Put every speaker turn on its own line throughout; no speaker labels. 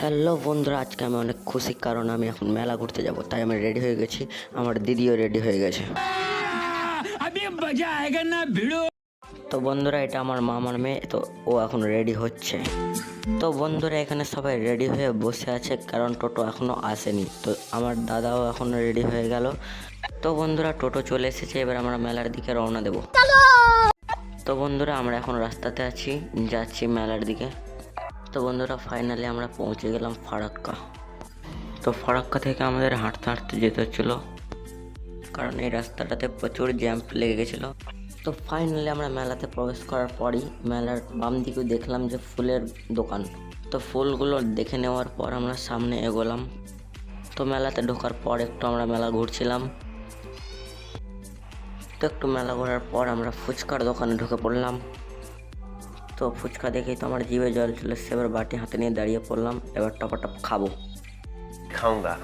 Hello বন্ধুরা আজকে আমি অনেক খুশি কারণ আমি এখন মেলা ঘুরতে যাব তাই আমি রেডি হয়ে গেছি আমার দিদিও রেডি হয়ে গেছে। তো বন্ধুরা এটা আমার মামার মেয়ে তো ও এখন রেডি হচ্ছে। তো বন্ধুরা এখানে সবাই রেডি হয়ে বসে আছে কারণ টোটো এখনও আসেনি তো আমার দাদাও এখন রেডি হয়ে গেল। তো বন্ধুরা টোটো চলে এসেছে এবার আমরা মেলার দিকে রওনা দেবো। তো বন্ধুরা আমরা এখন রাস্তাতে আছি যাচ্ছি মেলার দিকে। তো বন্ধুরা ফাইনালি আমরা পৌঁছে গেলাম ফারাক্কা। তো ফারাক্কা থেকে আমাদের হাঁটতে হাঁটতে যেতে হচ্ছিল, কারণ এই রাস্তাটাতে প্রচুর জ্যাম্প লেগে গেছিল। তো ফাইনালি আমরা মেলাতে প্রবেশ করার পরই মেলার বাম দিকে দেখলাম যে ফুলের দোকান। তো ফুলগুলো দেখে নেওয়ার পর আমরা সামনে এগোলাম। তো মেলাতে ঢোকার পর একটু আমরা মেলা ঘুরছিলাম। তো একটু মেলা ঘোরার পর আমরা ফুচকার দোকানে ঢুকে পড়লাম। তো ফুচকা দেখেই তো আমার জিভে জল চলে এসছে এবার বাটি হাতে নিয়ে দাঁড়িয়ে পড়লাম এবার টপা টপ খাব।
খাওঙ্গা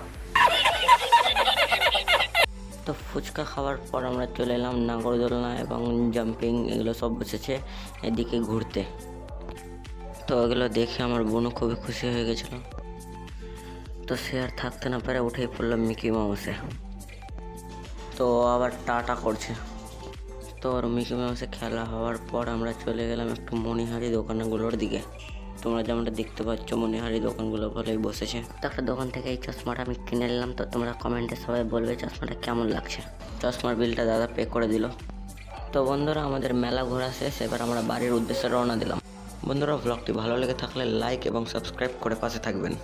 তো ফুচকা খাওয়ার পর আমরা চলে এলাম নাগরদোলনা এবং জাম্পিং এগুলো সব বসেছে এদিকে ঘুরতে। তো এগুলো দেখে আমার বোনও খুবই খুশি হয়ে গেছিল। তো সে আর থাকতে না পারে উঠেই পড়লাম মিকি মাউসে। তো আবার টাটা করছে। তো ওর মিকি মাউসে খেলা হওয়ার পর আমরা চলে গেলাম একটু মণিহারি দোকানগুলোর দিকে। তোমরা যেমনটা দেখতে পাচ্ছ, মণিহারি দোকানগুলো ভালোই বসেছে। তো একটা দোকান থেকে এই চশমাটা আমি কিনে নিলাম। তো তোমরা কমেন্টে সবাই বলবে চশমাটা কেমন লাগছে। চশমার বিলটা দাদা পে করে দিল। তো বন্ধুরা, আমাদের মেলা ঘোরা শেষ। এবার আমরা বাড়ির উদ্দেশ্যে রওনা দিলাম। বন্ধুরা ব্লগটি ভালো লেগে থাকলে লাইক এবং সাবস্ক্রাইব করে পাশে থাকবেন।